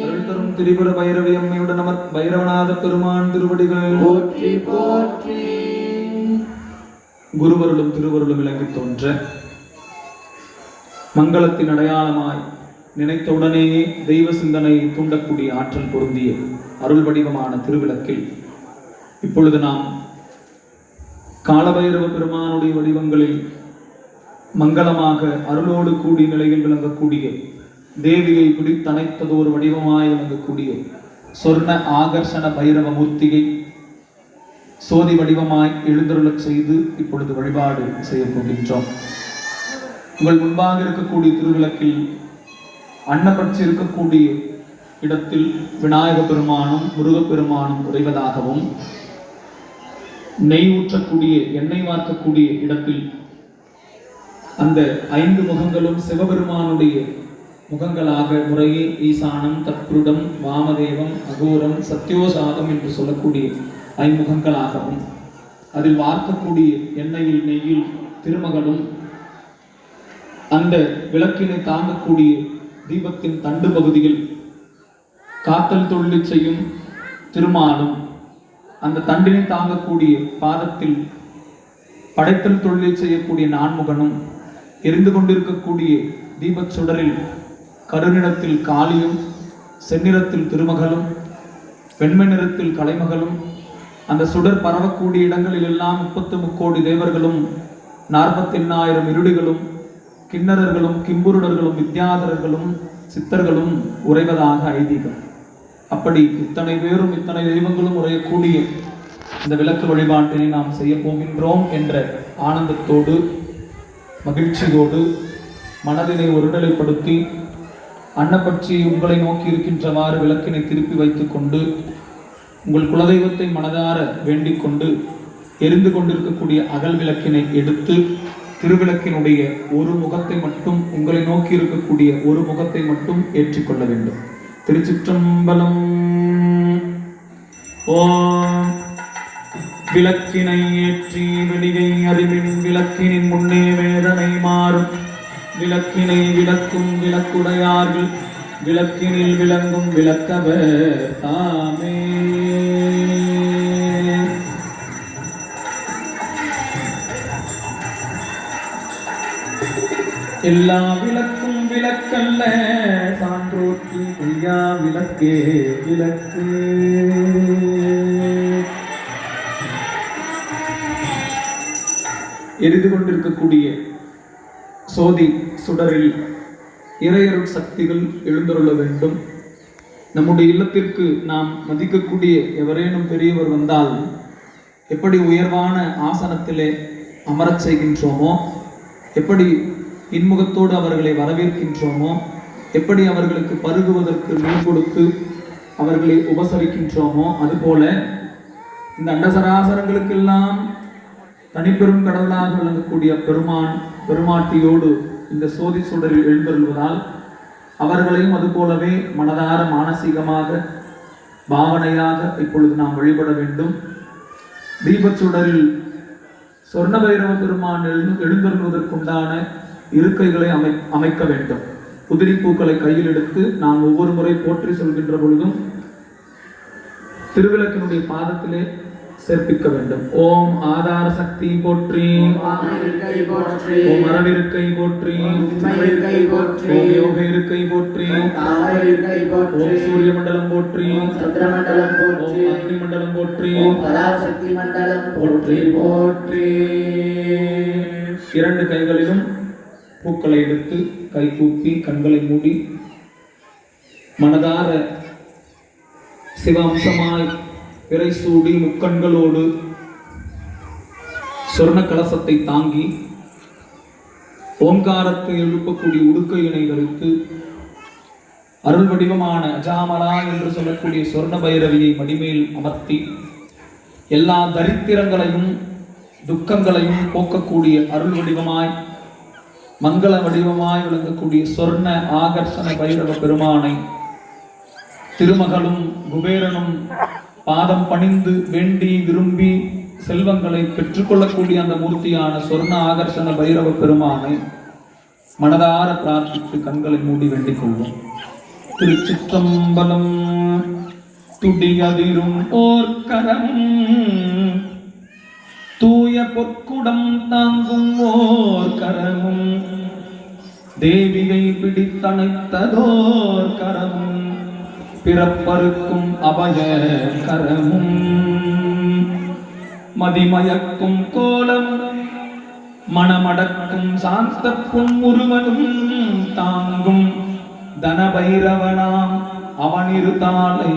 அருள் தரும் திரிபுர பைரவி அம்மையுடன் அமர் பைரவநாத பெருமான் திருவடிகள். போற்றி போற்றி. குருவருளும் திருவருளும் விளங்கி தோன்ற. மங்களத்தின் அடையாளமாய் நினைத்தவுடனேயே தெய்வ சிந்தனையை தூண்டக்கூடிய ஆற்றல் பொருந்திய அருள் வடிவமான திருவிளக்கில் இப்பொழுது நாம் காலபைரவ பெருமானுடைய வடிவங்களில் மங்களமாக அருளோடு கூடி நிலையில் விளங்கக்கூடிய தேவியை பிடித்தணைத்ததோர் வடிவமாய் விளங்கக்கூடிய சொர்ண ஆகர்ஷண பைரவ மூர்த்தியை சோதி வடிவமாய் எழுந்தருளச் செய்து இப்பொழுது வழிபாடு செய்ய போகின்றோம். உங்கள் முன்பாக இருக்கக்கூடிய திருவிளக்கில் அன்னப்பட்சி இருக்கக்கூடிய இடத்தில் விநாயக பெருமானும் முருகப்பெருமானும் உறைவதாகவும் நெய் ஊற்றக்கூடிய எண்ணெய் வார்க்கக்கூடிய இடத்தில் அந்த ஐந்து முகங்களும் சிவபெருமானுடைய முகங்களாக முறையே ஈசானம் தத்ருடம் வாமதேவம் அகோரம் சத்யோசாதம் என்று சொல்லக்கூடிய ஐமுகங்களாகவும் அதில் வார்க்கக்கூடிய எண்ணெயில் நெய்யில் திருமகளும் அந்த விளக்கினை தாங்கக்கூடிய தீபத்தின் தண்டு பகுதியில் காத்தல் தொழில் செய்யும் திருமாலும் அந்த தண்டினை தாங்கக்கூடிய பாதத்தில் படைத்தல் தொழில் செய்யக்கூடிய நான்முகனும் எரிந்து கொண்டிருக்கக்கூடிய தீபச் சுடரில் கருநிறத்தில் காளியும் செந்நிறத்தில் திருமகளும் வெண்மை நிறத்தில் கலைமகளும் அந்த சுடர் பரவக்கூடிய இடங்களில் எல்லாம் முப்பத்து முக்கோடி தேவர்களும் நாற்பத்தெண்ணாயிரம் இருடிகளும் கிண்ணறர்களும் கிம்புருடர்களும் வித்யாதரர்களும் சித்தர்களும் உறைவதாக ஐதீகம். அப்படி இத்தனை பேரும் இத்தனை தெய்வங்களும் உரையக்கூடிய இந்த விளக்கு வழிபாட்டினை நாம் செய்ய போகின்றோம் என்ற ஆனந்தத்தோடு மகிழ்ச்சியோடு மனதினை ஒருநிலைப்படுத்தி அன்னப்பட்சி உங்களை நோக்கி இருக்கின்றவாறு விளக்கினை திருப்பி வைத்துக்கொண்டு உங்கள் குலதெய்வத்தை மனதார வேண்டிக் கொண்டு எரிந்து கொண்டிருக்கக்கூடிய அகல் விளக்கினை எடுத்து திருவிளக்கினுடைய ஒரு முகத்தை மட்டும் உங்களை நோக்கி இருக்கக்கூடிய ஒரு முகத்தை மட்டும் ஏற்றிக்கொள்ள வேண்டும். திருச்சிற்றம்பலம். ஓம் விளக்கினை ஏற்றி வெடிகை அறிவின் விளக்கினின் முன்னே வேதனை மாறும். விளக்கினை விளக்கும் விளக்குடையார்கள். விளக்கினில் விளங்கும் விளக்கவர் தாமே. எல்லா விளக்கும் விளக்கல்ல சான்றோற்றி ஐயா விளக்கே விளக்கு. எரிந்து கொண்டிருக்கக்கூடிய சோதி சுடரில் இறையருள் சக்திகள் எழுந்தருள வேண்டும். நம்முடைய இல்லத்திற்கு நாம் மதிக்கக்கூடிய எவரேனும் பெரியவர் வந்தால் எப்படி உயர்வான ஆசனத்திலே அமரச் செய்கின்றோமோ எப்படி இன்முகத்தோடு அவர்களை வரவேற்கின்றோமோ எப்படி அவர்களுக்கு பருகுவதற்கு நீர் கொடுத்து அவர்களை உபசரிக்கின்றோமோ அதுபோல இந்த அண்டசராசரங்களுக்கெல்லாம் தனிப்பெரும் கடவுளாக விளங்கக்கூடிய பெருமான் பெருமாட்டியோடு இந்த சோதி சுடரில் எழுந்தருள்வதால் அவர்களையும் அதுபோலவே மனதார மானசீகமாக பாவனையாக இப்பொழுது நாம் வழிபட வேண்டும். தீபச்சுடரில் சொர்ண பைரவ பெருமான் எழுந்து எழுந்தருள்வதற்குண்டான இருக்கைகளை அமை அமைக்க வேண்டும். குதிரை பூக்களை கையில் எடுத்து நாம் ஒவ்வொரு முறை போற்றி சொல்கின்ற பொழுதும் திருவிளக்கினுடைய பாதத்திலே சேர்ப்பிக்க வேண்டும். ஓம் ஆதார சக்தி போற்றி. ஓம் அரவிருக்கை போற்றி. ஓம் யோக இருக்கை போற்றி. ஓம் சூரிய மண்டலம் போற்றி. ஓம் போற்றி. அக்னி மண்டலம் போற்றி. போற்றி. போற்றி. இரண்டு கைகளிலும் பூக்களை எடுத்து கை கூப்பி கண்களை மூடி மனதார சிவ அம்சமாய் பிறை சூடி முக்கண்களோடு சொர்ண கலசத்தை தாங்கி ஓங்காரத்தை எழுப்பக்கூடிய உடுக்கையினை வைத்து அருள் வடிவமான அஜாமலா என்று சொல்லக்கூடிய சொர்ண பைரவியை மடிமேல் அமர்த்தி எல்லா தரித்திரங்களையும் துக்கங்களையும் போக்கக்கூடிய அருள் வடிவமாய் மங்கள வடிவமாய் விளங்கக்கூடிய சொர்ண ஆகர்ஷண பைரவ பெருமானை திருமகளும் குபேரனும் பாதம் பணிந்து வேண்டி விரும்பி செல்வங்களை பெற்றுக்கொள்ளக்கூடிய அந்த மூர்த்தியான சொர்ண ஆகர்ஷண பைரவ பெருமானை மனதார பிரார்த்தித்து கண்களை மூடி வேண்டிக் கொள்வோம். திருச்சிற்றம்பலம் துடியதிரும் ஓர் தூய பொற்குடம் தாங்கும் ஓர்கரமும் தேவியை பிடித்தணைத்ததோர் கரமும் பிறப்பருக்கும் அபய கரமும் மதிமயக்கும் கோலம் மணமடக்கும் சாந்த புன்முருவனும் தாங்கும் தனபைரவனாம் அவனிரு தாளை